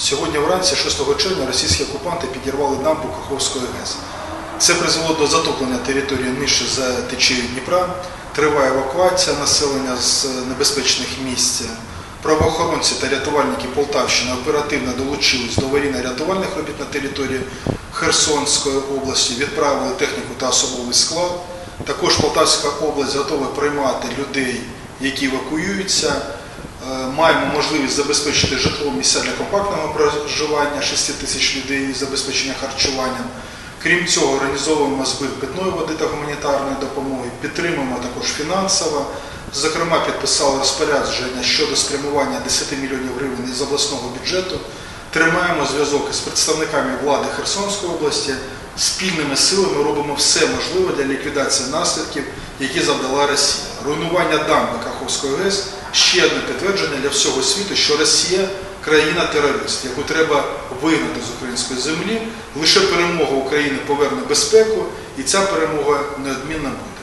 Сьогодні вранці, 6 червня, російські окупанти підірвали дамбу Каховської ГЕС. Це призвело до затоплення території нижче за течією Дніпра. Триває евакуація населення з небезпечних місць. Правоохоронці та рятувальники Полтавщини оперативно долучились до аварійно-рятувальних робіт на території Херсонської області, відправили техніку та особовий склад. Також Полтавська область готова приймати людей, які евакуюються. Е, Маємо можливість забезпечити житло місця для компактного проживання 6 тисяч людей забезпечення харчуванням. Крім цього, організовуємо збір питної води та гуманітарної допомоги, підтримуємо також фінансово. Зокрема, підписали розпорядження щодо спрямування 10 мільйонів гривень із обласного бюджету. Тримаємо зв'язок із представниками влади Херсонської області. Спільними силами робимо все можливе для ліквідації наслідків, які завдала Росія. Руйнування дамби Каховської ГЕС ще одне підтвердження для всього світу, що Росія країна-терорист, яку треба вигнати з української землі. Лише перемога України поверне безпеку, і ця перемога неодмінна буде.